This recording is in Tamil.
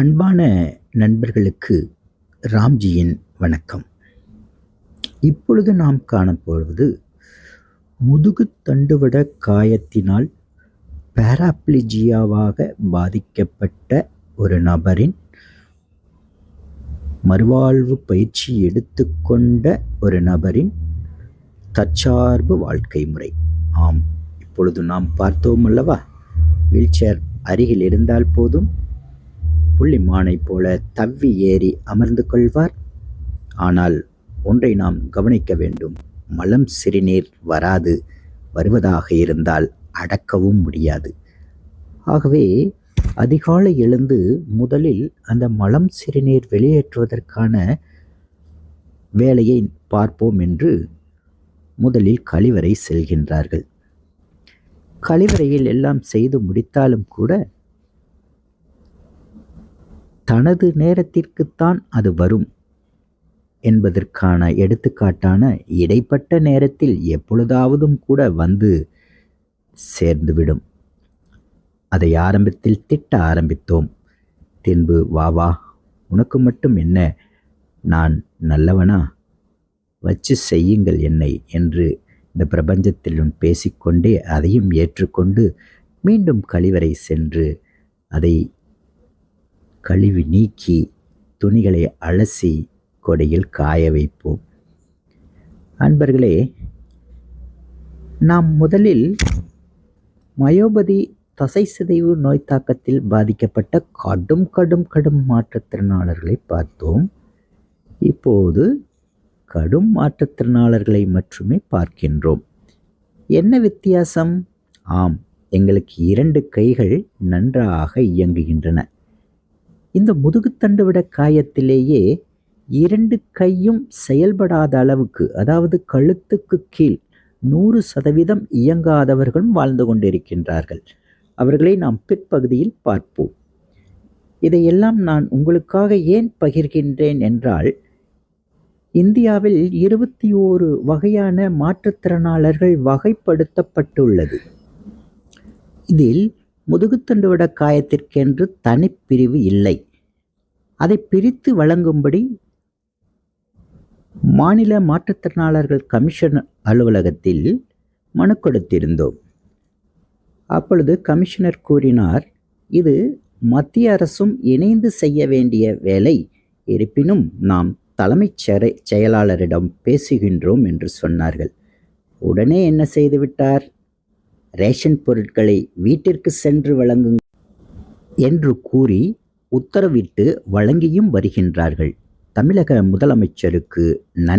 அன்பான நண்பர்களுக்கு ராம்ஜியின் வணக்கம். இப்பொழுது நாம் காணப்போவது முதுகு தண்டுவட காயத்தினால் பேராப்ளிஜியாவாக பாதிக்கப்பட்ட ஒரு நபரின் மறுவாழ்வு பயிற்சி எடுத்துக்கொண்ட ஒரு நபரின் தற்சார்பு வாழ்க்கை முறை. ஆம் இப்பொழுது நாம் பார்த்தோம் அல்லவா? வீல்சேர் அருகில் இருந்தால் போதும். புள்ளிமானைப் போல தவ்வி ஏறி அமர்ந்து கொள்வார். ஆனால் ஒன்றை நாம் கவனிக்க வேண்டும். மலம் சிறுநீர் வராது. வருவதாக இருந்தால் அடக்கவும் முடியாது. ஆகவே அதிகாலை எழுந்து முதலில் அந்த மலம் சிறுநீர் வெளியேற்றுவதற்கான வேலையை பார்ப்போம் என்று முதலில் கழிவறை செல்கின்றார்கள். கழிவறையில் எல்லாம் செய்து முடித்தாலும் கூட தனது நேரத்திற்குத்தான் அது வரும் என்பதற்கான எடுத்துக்காட்டான இடைப்பட்ட நேரத்தில் எப்பொழுதாவதும் கூட வந்து சேர்ந்துவிடும். அதை ஆரம்பத்தில் திட்ட ஆரம்பித்தோம். பின்பு வா வா உனக்கு மட்டும் என்ன? நான் நல்லவனா? வச்சு செய்யுங்கள் என்னை என்று இந்த பிரபஞ்சத்திலும் பேசிக்கொண்டே அதையும் ஏற்றுக்கொண்டு மீண்டும் கழிவறை சென்று அதை கழுவி நீக்கி துணிகளை அலசி கொடையில் காய வைப்போம். அன்பர்களே நாம் முதலில் மயோபதி தசை சிதைவு நோய் தாக்கத்தில் பாதிக்கப்பட்ட கடும் கடும் கடும் மாற்றுத்திறனாளர்களை பார்த்தோம். இப்போது கடும் மாற்றுத்திறனாளர்களை மட்டுமே பார்க்கின்றோம். என்ன வித்தியாசம்? ஆம் எங்களுக்கு இரண்டு கைகள் நன்றாக இயங்குகின்றன. இந்த முதுகுத்தண்டுவிட காயத்திலேயே இரண்டு கையும் செயல்படாத அளவுக்கு அதாவது கழுத்துக்கு கீழ் நூறு சதவீதம் இயங்காதவர்களும் வாழ்ந்து கொண்டிருக்கின்றார்கள். அவர்களை நாம் பிற்பகுதியில் பார்ப்போம். இதையெல்லாம் நான் உங்களுக்காக ஏன் பகிர்கின்றேன் என்றால் இந்தியாவில் இருபத்தி ஓரு வகையான மாற்றுத்திறனாளர்கள் வகைப்படுத்தப்பட்டுள்ளது. இதில் முதுகுத்தண்டுவிட காயத்திற்கென்று தனிப்பிரிவு இல்லை. அதை பிரித்து வழங்கும்படி மாநில மாற்றுத்திறனாளர்கள் கமிஷன் அலுவலகத்தில் மனு கொடுத்திருந்தோம். அப்பொழுது கமிஷனர் கூறினார் இது மத்திய அரசும் இணைந்து செய்ய வேண்டிய வேலை. இருப்பினும் நாம் தலைமைச் செறை செயலாளரிடம் பேசுகின்றோம் என்று சொன்னார்கள். உடனே என்ன செய்துவிட்டார் ரேஷன் பொருட்களை வீட்டிற்கு சென்று வழங்குங்கள் என்று கூறி உத்தரவிட்டு வழங்கியும் வருகின்றார்கள். தமிழக முதலமைச்சருக்கு நன்றி.